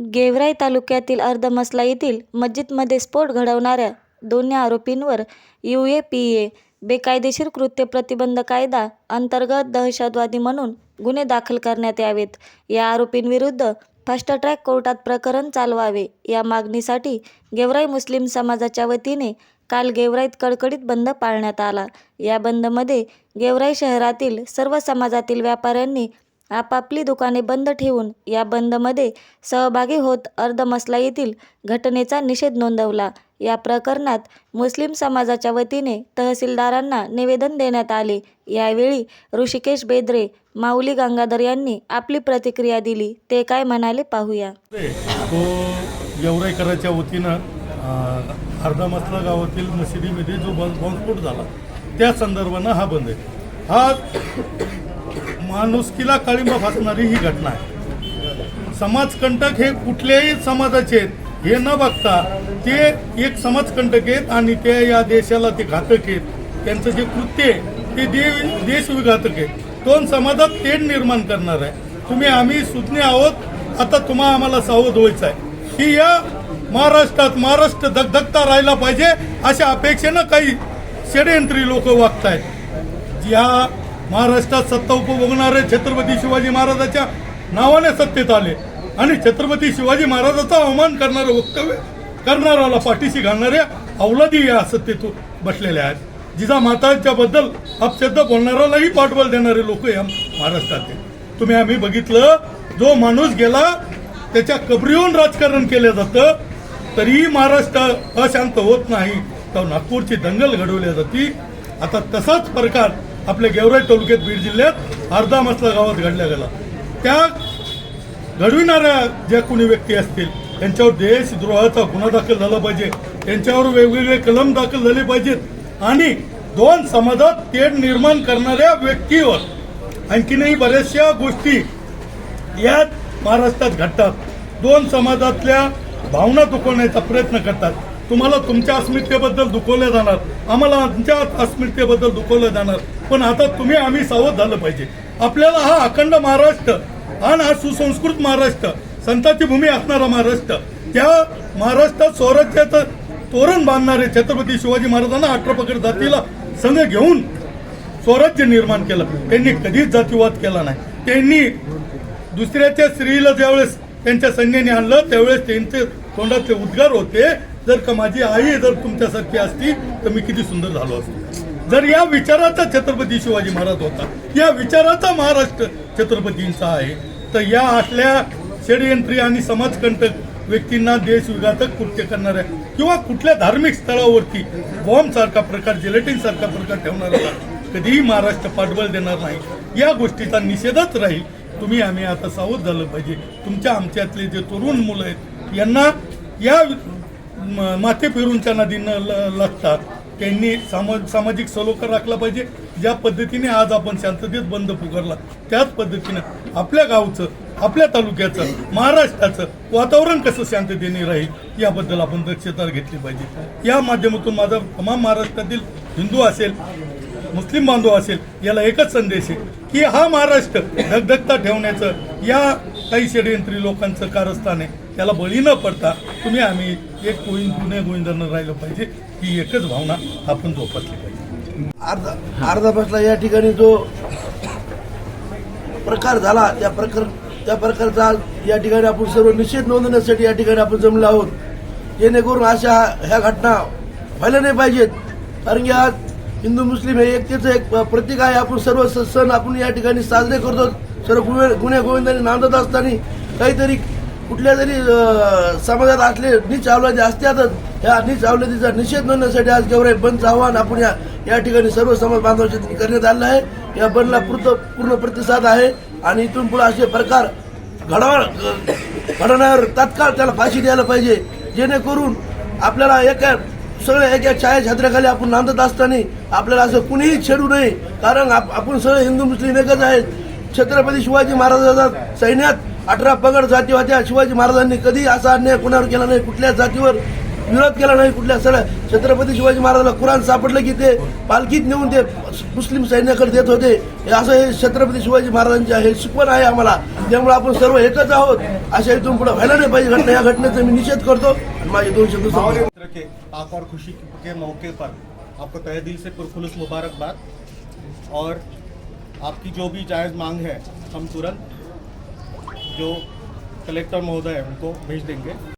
गेवराई तालुक्यातील अर्धमसला येथील मस्जिदमध्ये स्फोट घडवणाऱ्या दोन्ही आरोपींवर यू ए पी ए बेकायदेशीर कृत्य प्रतिबंध कायदा अंतर्गत दहशतवादी म्हणून गुन्हे दाखल करण्यात यावेत. या आरोपींविरुद्ध फास्ट ट्रॅक कोर्टात प्रकरण चालवावे या मागणीसाठी गेवराई मुस्लिम समाजाच्या वतीने काल गेवराईत कडकडीत बंद पाळण्यात आला. या बंदमध्ये गेवराई शहरातील सर्व समाजातील व्यापाऱ्यांनी आपापली दुकाने बंद ठेवून या बंदमध्ये सहभागी होत अर्धमसला येथील घटनेचा निषेध नोंदवला. या प्रकरणात मुस्लिम समाजाच्या वतीने तहसीलदारांना निवेदन देण्यात आले. यावेळी ऋषिकेश बेद्रे माऊली गंगाधर यांनी आपली प्रतिक्रिया दिली. ते काय म्हणाले पाहूया. तो गेवराईकराच्या वतीनं अर्धमसला गावातील मशिदीमध्ये जो बॉम्बस्फोट झाला त्या संदर्भानं हा बंद आहे. हा माणुसकीला काळिंबा फासणारी ही घटना आहे. समाजकंटक हे कुठल्याही समाजाचे आहेत हे न बघता ते एक समाजकंटक आहेत आणि ते या देशाला ते घातक आहेत. त्यांचं जे कृत्य आहे ते दे देशविघातक आहे. दोन समाजात तेढ निर्माण करणार आहे. तुम्ही आम्ही सुज्ञ आहोत आता तुम्हा आम्हाला सावध व्हायचं आहे. की या महाराष्ट्रात महाराष्ट्र धगधगता राहिला पाहिजे अशा अपेक्षेनं काही षडयंत्री लोक वागतायत. या महाराष्ट्रात सत्ता उपभोगणारे छत्रपती शिवाजी महाराजाच्या नावाने सत्तेत आले. आणि छत्रपती शिवाजी महाराजाचा अवमान करणारं वक्तव्य करणाऱ्याला पाठीशी घालणाऱ्या अवलादी या सत्तेतून बसलेल्या आहेत. जिजा माताच्या बद्दल अपशब्द बोलणाऱ्यालाही पाठबळ देणारे लोक या महाराष्ट्रात तुम्ही आम्ही बघितलं जो माणूस गेला त्याच्या कबरीहून राजकारण केलं जातं तरीही महाराष्ट्र अशांत होत नाही. तर नागपूरची दंगल घडवली जाती. आता तसाच प्रकार आपल्या गेवराई तालुक्यात बीड जिल्ह्यात अर्धा मसला गावात घडला गेला. त्या घडविणाऱ्या ज्या कोणी व्यक्ती असतील त्यांच्यावर देशद्रोहाचा गुन्हा दाखल झाला पाहिजे. त्यांच्यावर वेगवेगळे कलम दाखल झाले पाहिजेत. आणि दोन समाजात तेढ निर्माण करणाऱ्या व्यक्तीवर आणखीनही बऱ्याचशा गोष्टी यात महाराष्ट्रात घडतात. दोन समाजातल्या भावना दुखवण्याचा प्रयत्न करतात. तुम्हाला तुमच्या अस्मितेबद्दल दुखवलं जाणार. आम्हाला आमच्या अस्मितेबद्दल दुखवलं जाणार. पण आता तुम्ही आम्ही सावध झालं पाहिजे. आपल्याला हा अखंड महाराष्ट्र आणि हा सुसंस्कृत महाराष्ट्र संताची भूमी असणारा महाराष्ट्र त्या महाराष्ट्रात स्वराज्याचं तोरण बांधणारे छत्रपती शिवाजी महाराजांना अठरा जातीला संघ घेऊन स्वराज्य निर्माण केलं. त्यांनी कधीच जातीवाद केला नाही. त्यांनी दुसऱ्याच्या स्त्रीला ज्यावेळेस त्यांच्या संघाने आणलं त्यावेळेस त्यांचे तोंडाचे उद्गार होते. जर का माझी आई जर तुमच्यासारखी असती तर मी किती सुंदर झालो असतो. जर या विचाराचा छत्रपती शिवाजी महाराज होता या विचाराचा महाराष्ट्र छत्रपतींचा आहे तर या असल्या षडयंत्री आणि समाजकंटक व्यक्तींना देशविघातक कृत्य करणाऱ्या किंवा कुठल्या धार्मिक स्थळावरती बॉम्ब सारखा प्रकार जिलेटिन सारखा प्रकार ठेवणाऱ्याला कधीही महाराष्ट्र पाठबळ देणार नाही. या गोष्टीचा निषेधच राहील. तुम्ही आम्ही आता सावध झालं पाहिजे. तुमच्या आमच्यातले जे तरुण मुलं आहेत यांना या माथे फिरूनच्या नदीनं ल- लागतात. त्यांनी सामा सामाजिक सलोखा राखला पाहिजे. ज्या पद्धतीने आज आपण शांततेत बंद पुकारला त्याच पद्धतीनं आपल्या गावचं आपल्या तालुक्याचं महाराष्ट्राचं वातावरण कसं शांततेने राहील याबद्दल आपण दक्षता घेतली पाहिजे. या माध्यमातून माझा तमाम महाराष्ट्रातील हिंदू असेल मुस्लिम बांधव असेल याला एकच संदेश आहे की हा महाराष्ट्र धगधगता ठेवण्याचं या काही षडयंत्री लोकांचं कारस्थान आहे. त्याला बळी न पडता तुम्ही आम्ही एक गोविंद गुन्हे गोविंदानं राहिलं पाहिजे. ही एकच भावना आपण जोपासली पाहिजे. अर्धा अर्धा बसला या ठिकाणी जो प्रकार झाला त्या प्रकार त्या प्रकारचा या ठिकाणी आपण सर्व निषेध नोंदवण्यासाठी या ठिकाणी आपण जमलो आहोत. जेणेकरून अशा ह्या घटना व्हायला नाही पाहिजेत. कारण की आज हिंदू मुस्लिम हे एकतेचं एक प्रतीक आहे. आपण सर्व स- सण आपण या ठिकाणी साजरे करतो. सर्व गुन्हे गुन्हे गोविंदाने नांदत असताना काहीतरी कुठल्या तरी समाजात असले नीच आवलादी असतातच या नीच आवलादीचा निषेध नोंदण्यासाठी आज गेवराई बंदचं आव्हान आपण या या ठिकाणी सर्व समाज बांधवांच्या करण्यात आलं आहे. या बंदला पूर्ण पूर्ण प्रतिसाद आहे आणि इथून पुढे असे प्रकार घडवा घडवण्यावर तात्काळ त्याला फाशी द्यायला पाहिजे. जेणेकरून आपल्याला एका सगळ्या एका छायाछत्राखाली आपण नांदत असताना आपल्याला असं कुणीही छेडू नये. कारण आप- आपण सगळे हिंदू मुस्लिम एकच आहेत. छत्रपती शिवाजी महाराजांच्या सैन्यात अठरा पगड जाती होत्या शिवाजी महाराजांनी कधी असा अन्याय कुणावर केला नाही कुठल्या जातीवर विरोध केला नाही कुठल्या सगळ्या छत्रपती शिवाजी महाराजांना कुराण सापडलं की ते पालखीत नेऊन ते मुस्लिम सैन्याकडे देत होते. असं हे छत्रपती शिवाजी महाराजांचे हे शिकवण आहे आम्हाला. त्यामुळे आपण सर्व एकच आहोत. अशा इथून पुढे व्हायला नाही पाहिजे. घटना या घटनेचा मी निषेध करतो. माझे दोन शब्द संपवतो. और खुशी के मौके पर आपको तहे दिल से पुरखुलस मुबारकबाद। और आपकी जो भी जायज़ मांग है हम तुरंत जो कलेक्टर महोदय है उनको भेज देंगे।